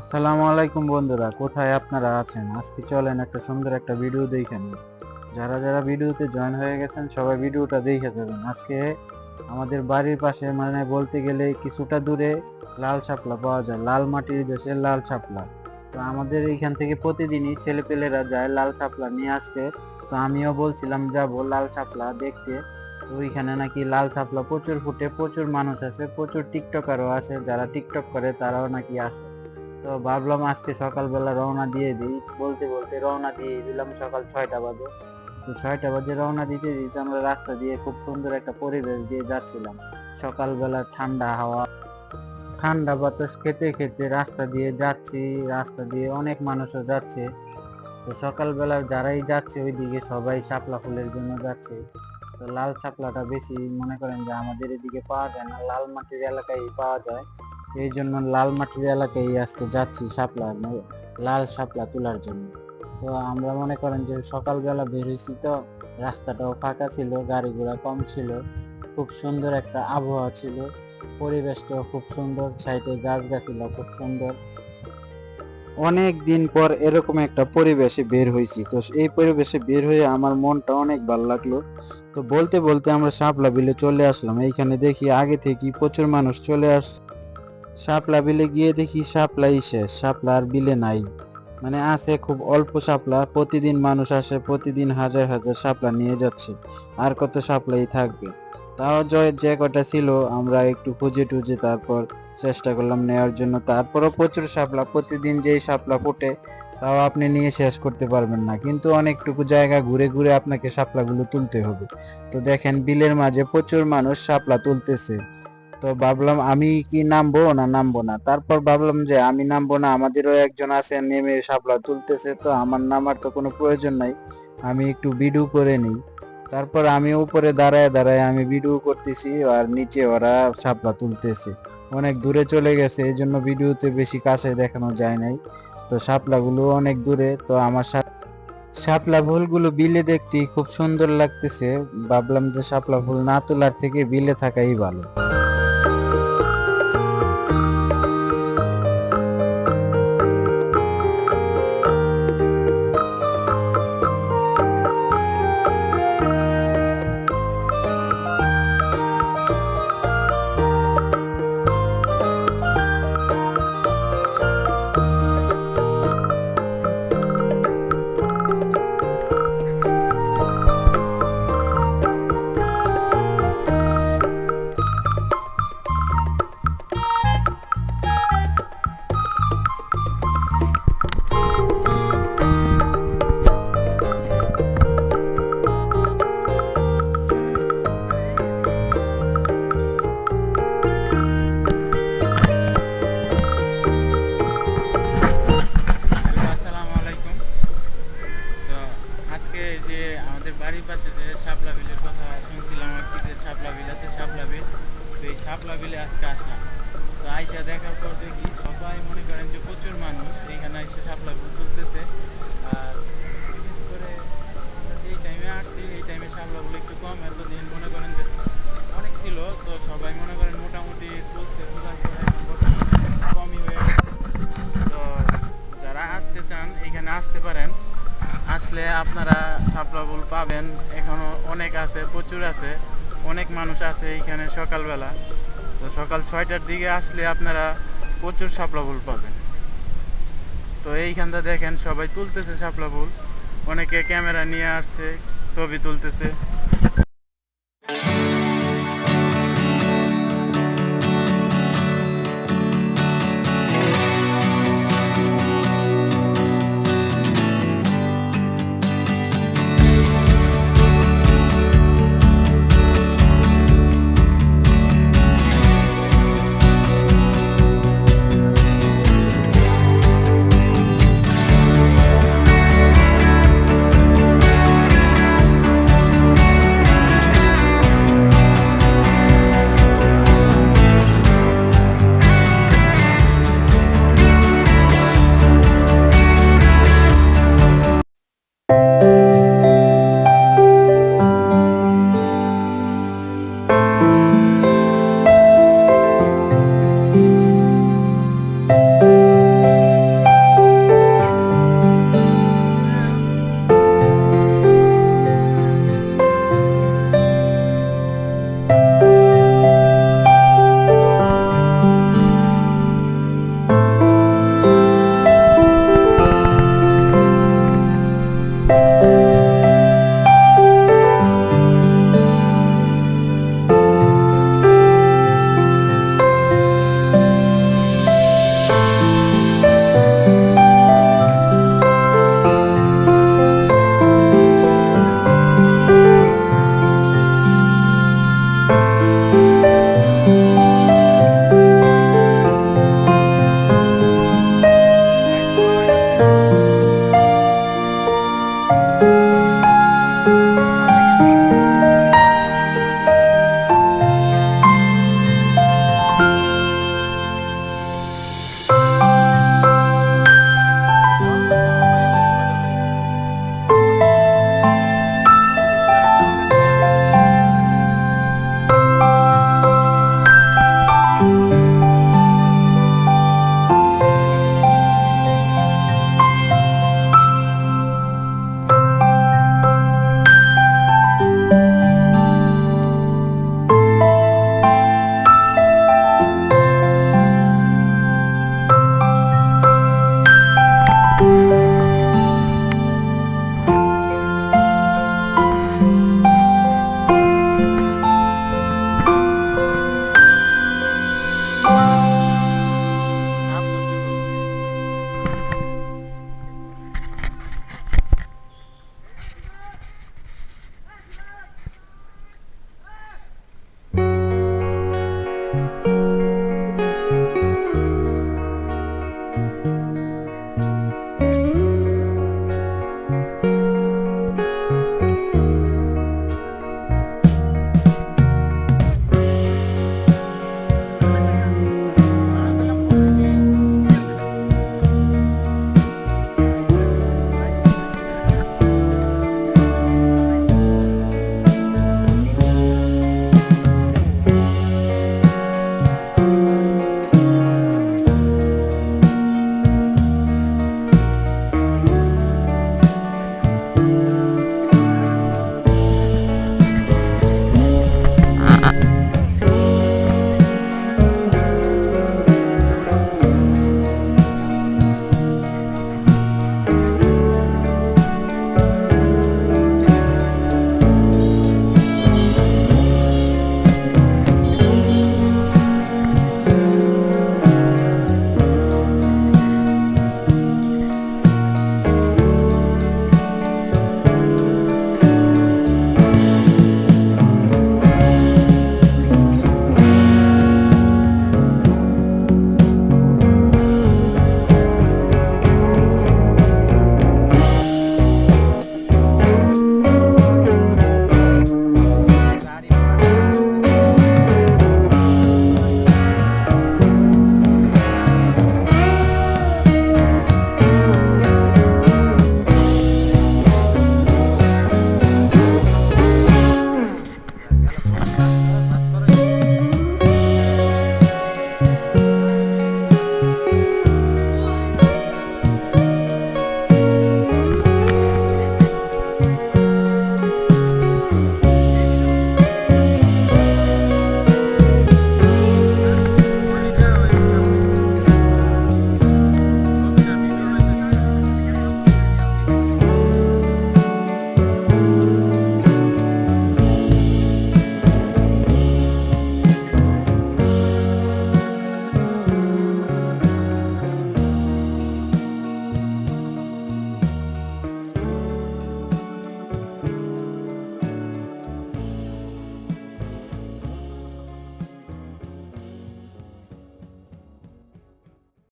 আসসালামু আলাইকুম বন্ধুরা, কোথায় আপনারা আছেন? আজকে চলেন একটা সুন্দর একটা ভিডিও দেখে নিই। যারা যারা ভিডিওতে জয়েন হয়ে গেছেন, সবাই ভিডিওটা দেখে যাবেন। আজকে আমাদের বাড়ির পাশে মানে বলতে গেলে কিছুটা দূরে লাল শাপলা পাওয়া যায়। লাল মাটির দেশের লাল শাপলা। তো আমাদের এইখান থেকে প্রতিদিনই ছেলেপেলেরা যায় লাল শাপলা নিয়ে আসতে। তো আমিও বলছিলাম, যাব লাল শাপলা দেখতে। ওইখানে নাকি লাল শাপলা প্রচুর ফুটে, প্রচুর মানুষ আছে প্রচুর টিকটকারও আছে যারা টিকটক করে, তারাও নাকি আসে। তো ভাবলাম আজকে সকালবেলা রওনা দিয়ে দিই। বলতে বলতে রওনা দিয়ে দিলাম সকাল ছয়টা বাজে। তো ছয়টা বাজে রওনা দিতে দিতে আমরা রাস্তা দিয়ে খুব সুন্দর একটা পরিবেশ দিয়ে যাচ্ছিলাম। সকালবেলা ঠান্ডা হাওয়া, ঠান্ডা বাতাস খেতে খেতে রাস্তা দিয়ে যাচ্ছি, রাস্তা দিয়ে অনেক মানুষও যাচ্ছে। তো সকালবেলা যারাই যাচ্ছে ওইদিকে সবাই শাপলা ফুলের জন্য যাচ্ছে। তো লাল শাপলাটা বেশি মনে করেন যে আমাদের এদিকে পাওয়া যায় না, লাল মাটির এলাকায় পাওয়া যায়। এই জন্য লাল মাটির এলাকায় আজকে যাচ্ছি শাপলা লাল শাপলা তোলার জন্য। তো আমরা মনে করেন যে সকালবেলা বেরিয়েছি তো, রাস্তাটাও ফাঁকা ছিল গাড়ি ঘোড়া কম ছিল, খুব সুন্দর একটা আবহাওয়া ছিল, পরিবেশটাও খুব সুন্দর, সাইডে গাছ গাছিলা খুব সুন্দর। অনেক দিন পর এরকম একটা পরিবেশে বের হয়েছি। তো এই পরিবেশে বের হয়ে আমার মনটা অনেক ভালো লাগল। তো বলতে বলতে আমরা শাপলা বিলে চলে আসলাম। এইখানে দেখি আগে থেকে প্রচুর মানুষ চলে আস শাপলা বিলে গিয়ে দেখি শাপলাই শেষ, শাপলা আর বিলে নাই। মানে আছে খুব অল্প শাপলা, প্রতিদিন মানুষ আসে, প্রতিদিন হাজার হাজার শাপলা নিয়ে যাচ্ছে, আর কত শাপলাই থাকবে। তাও জয় যে কটা ছিল, আমরা একটু খুঁজে টুজে তারপর চেষ্টা করলাম নেওয়ার জন্য। তারপরও প্রচুর শাপলা, প্রতিদিন যেই শাপলা ফোটে, তাও আপনি নিয়ে শেষ করতে পারবেন না। কিন্তু অনেকটুকু জায়গা ঘুরে ঘুরে আপনাকে শাপলাগুলো তুলতে হবে। তো দেখেন, বিলের মাঝে প্রচুর মানুষ শাপলা তুলতেছে। তো ভাবলাম আমি কি নামবো না নামবো না? তারপর ভাবলাম যে আমি নামবো না, আমাদেরও একজন আছে, নেমে শাপলা তুলতেছে, তো আমার নামার তো কোনো প্রয়োজন নাই। আমি একটু ভিডিও করে নিই। তারপর আমি উপরে দাঁড়ায় দাঁড়ায় আমি ভিডিও করতেছি, আর নিচে ওরা সাপলা তুলতেছে। অনেক দূরে চলে গেছে এই জন্য ভিডিওতে বেশি কাছে দেখানো যায় নাই। তো শাপলাগুলো অনেক দূরে, তো আমার সা- শাপলা ফুলগুলো বিলে দেখতে খুব সুন্দর লাগতেছে। ভাবলাম যে শাপলা ফুল না তোলার থেকে বিলে থাকাই ভালো। ফুল এখনও অনেক আছে, প্রচুর আছে, অনেক মানুষ আছে এখানে সকালবেলা। তো সকাল ছয়টার দিকে আসলে আপনারা প্রচুর শাপলা ফুল পাবেন। তো এইখানটা দেখেন সবাই তুলতেছে শাপলা ফুল। অনেকে ক্যামেরা নিয়ে আসছে, ছবি তুলতেছে।